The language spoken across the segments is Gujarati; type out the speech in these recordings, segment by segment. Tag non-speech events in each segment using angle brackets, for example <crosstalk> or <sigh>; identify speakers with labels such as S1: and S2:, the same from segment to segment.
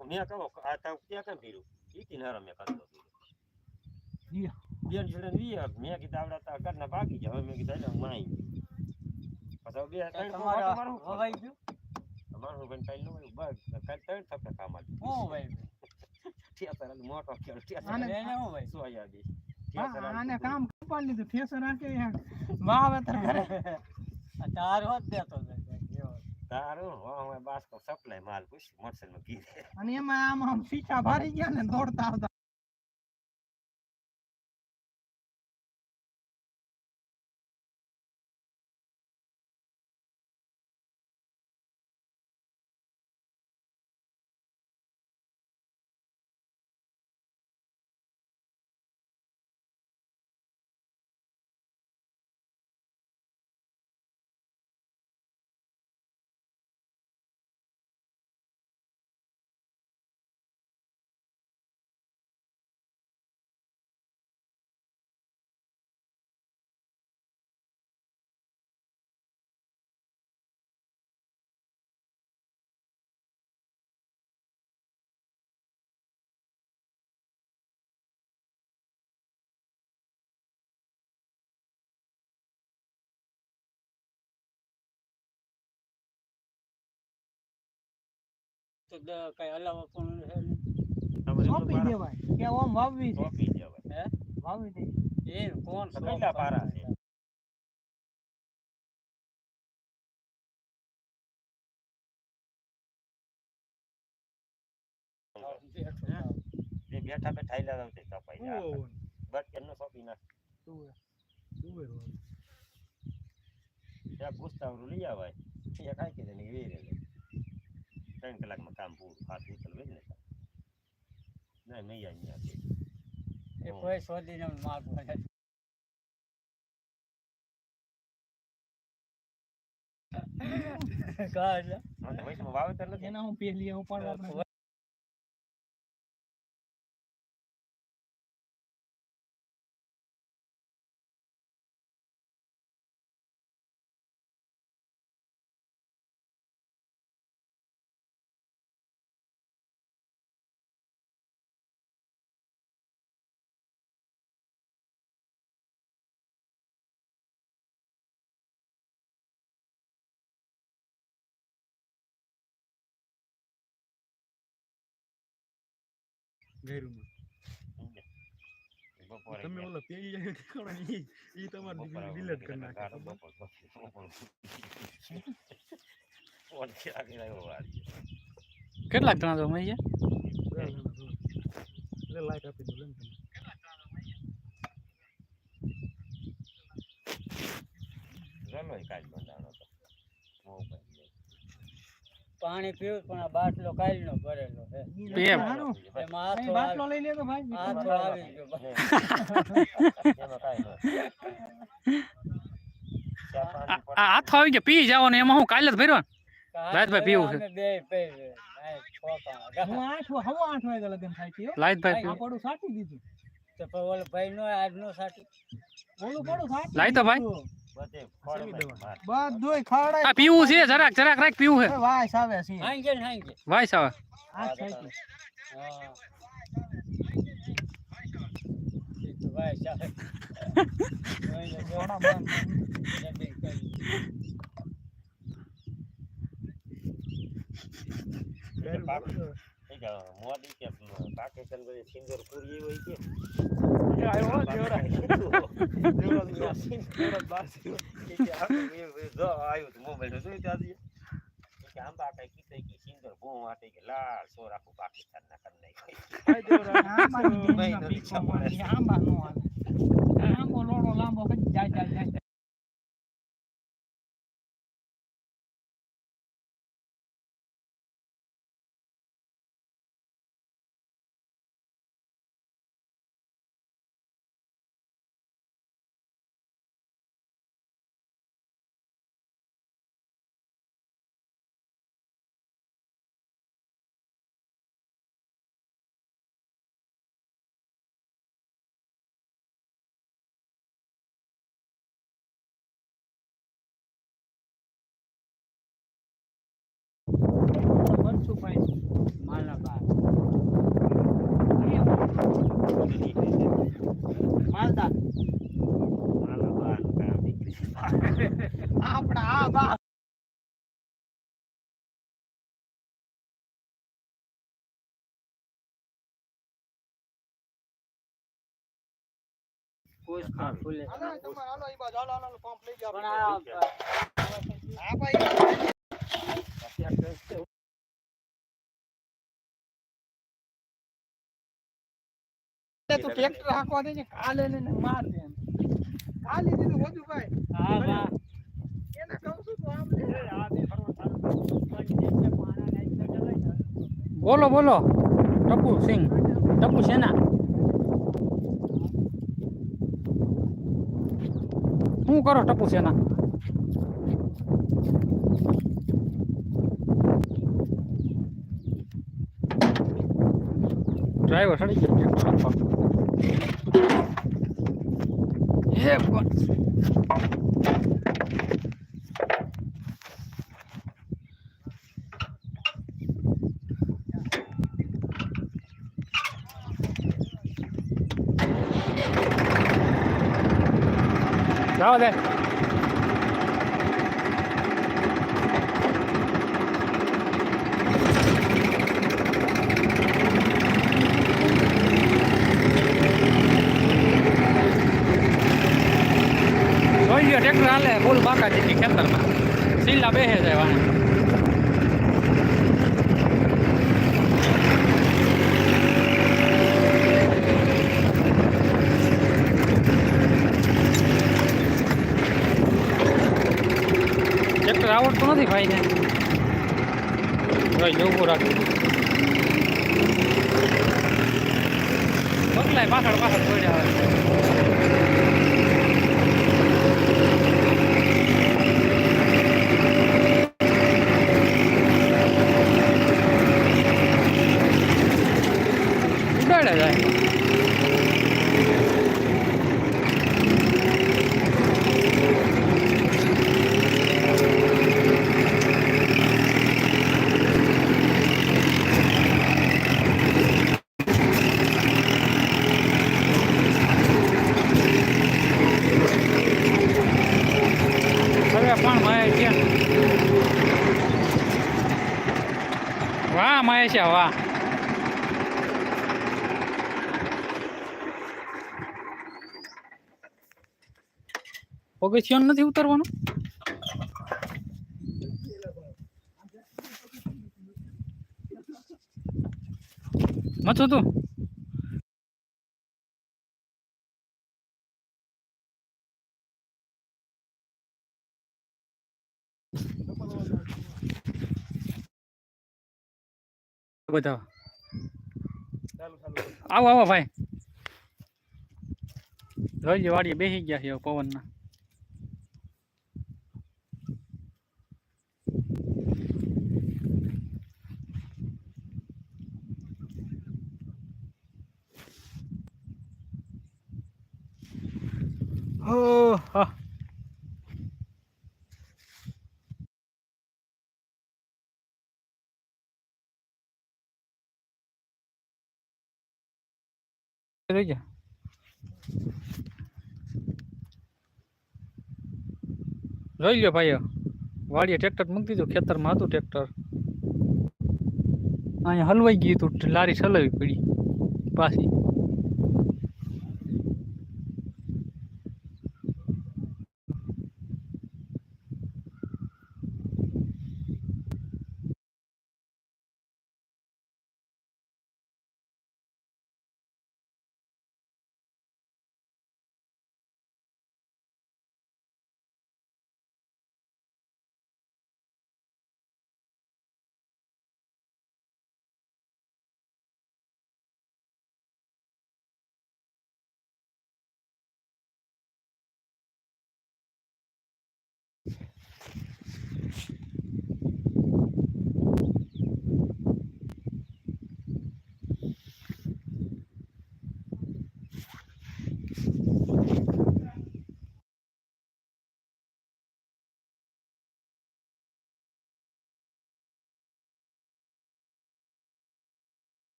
S1: મેં કહો આ તાવ ક્યાં કેમ પીરું ઈ કિનારા મેં કરતો
S2: ઈ.
S1: બેન છોડે વી મેં કીધું આવડા તા ઘરના ભાગી જાય હવે મેં કીધું એટલે હું માઈ પછી બે ત્રણ
S3: તમારા
S1: તમારું
S3: ગયું?
S1: તમારું બેન કઈ નું બસ ત્રણ કામ આવી
S3: હું ગયું
S1: મોટો ખેલ
S2: આને-
S3: એને હું વવાઈ
S1: સો આયા દી
S2: આને કામ કપાડી લીધું. ઠેસર આકે વાવેતર કરે. <laughs>
S3: તાર હોત દેતો.
S1: તારું, હા હું બાસ્કો સપ્લાય માલ પૂછ મોટરસાઇકલમાં ગીરે
S2: અને એમાં આમ આમ શીશા ભારી ગયા ને દોડતા
S3: તો કઈ હલાવો પણ છે નહીં.
S2: સોંપી દેવાય. કે ઓમ વાવવી છે.
S1: સોંપી દેવાય.
S2: વાવી દે
S3: એ કોણ
S1: કેટલા પારા છે? બેઠા બેઠા ઈલા આવતે કપાઈ જાય બસ એનો સોંપી નાખ. ત્યાં ગુસ્તાવરું લઈ આવાય એ કાંઈ કીધે નહીં વેરે લે ત્રણ કલાકમાં કામ પૂરું ફાસ નીકળવે જ ને નહીં અહીંયા છે
S3: કોઈ શોધીને
S1: વાવેતર નથી
S2: એના હું પેલી હું આપણે
S1: બપોરે
S4: તમે ઓલો પેલી જાય દેખાડો ને ઈ ઈ તમારે
S1: બપોરે
S4: ડિલીટ કરી નાખે.
S5: કેટલાક જણા છો મળી
S4: લે લાઈક આપી દો લે ને તમે.
S1: ચાલો કાલ બંધાણો તો મોબાઈલ ભાઈ
S3: પાણી પીવું પણ આ બાટલો કાલનો ભરેલો છે. એમાં. આથો
S2: બાટલો
S3: આવી-
S2: લે તો ભાઈ
S3: આથો આવી ગયો.
S1: એમાં કાંઈ ન ચા પાણી
S5: આ હાથો આવી ગયો. પી જાવ ને એમાં હું કાલે જ ભર્યો ને. લાયતભાઈ પીવું છે. લાઈતભાઈ પીવું.
S2: પડું દીધું.
S3: તો ઓલો ભાઈ નો આજનો સાથી
S2: ઓલું પડું સાટી
S5: લાઈ ભાઈ.
S1: બધે
S2: ખવડાય.
S5: આ પીવું છે જરાક જરાક રાખ પીવું છે.
S2: વાસ આવે છે.
S3: હાંગે હાંગે
S5: વાઈસ આવે.
S2: આ
S1: કે <laughs> મોદી કે પાકિસ્તાન બધી સિંગર પૂરી હોય કે
S4: આવ્યો
S1: બહાર થયો. એ કે આ તો એ- એ જો આવ્યું તો મોબાઈલ જોઈ ત્યાંથી. એ કે આંબા કઈ કીધું કે સિંદૂર વાટે કે લાલ સોર આખું પાકિસ્તાન ના કરી નાખ્યું. <laughs>
S2: આંબા નો આંબો લોડો લાંબો જાય જાય જાય
S3: હાલતા આપણા
S2: આ બા કોસ્કાર તમારે હાલો ઈ બાજુ હાલો હાલો લઈ જાવ
S3: પણ આ
S2: તે ટ્રેક્ટર હાંકવા દે છે કાલે લઈને માર દે. કાલે દીધું વધુ ભાઈ.
S3: હા
S2: એને કહું છું તો આમ લે.
S5: બોલો બોલો. ટપુ સિંહ. ટપુ સેના. શું કરો ટપુ સેના? ડ્રાઈવર સડી ગયો. હે ભગવાન જવા દે જોઈ લ્યો ટ્રેક્ટર હાલે ફૂલ બાકા જેટલી ખેતરમાં. સીલા બેસે જાય વાણે ટ્રેક્ટર આવડતું નથી ભાઈને. ભાઈ ઉભું રાખ્યું પગલાય પાછળ પાછળ પડ્યા આવે ઉડાડે જાય હવે પણ માય છે વાહ માય છે વાહ પગથિયું નથી ઉતરવાનું? મચો તું? બધા. આવો આવો ભાઈ. જોઈ વાડીએ બેસી ગયા છે પવનના. રહી ગયા જોઈ લ્યો ભાઈ, વાડીએ ટ્રેક્ટર મૂકી દીધું, ખેતરમાં હતું ટ્રેક્ટર અહીંયા હલવાઈ ગયું હતું, લારી ચલાવી પડી પાછી.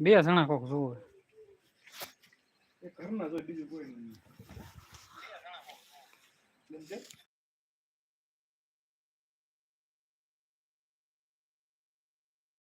S5: બે જણા કોક જોવે
S4: ઘરના જોઈ બીજું કોઈ નહીં.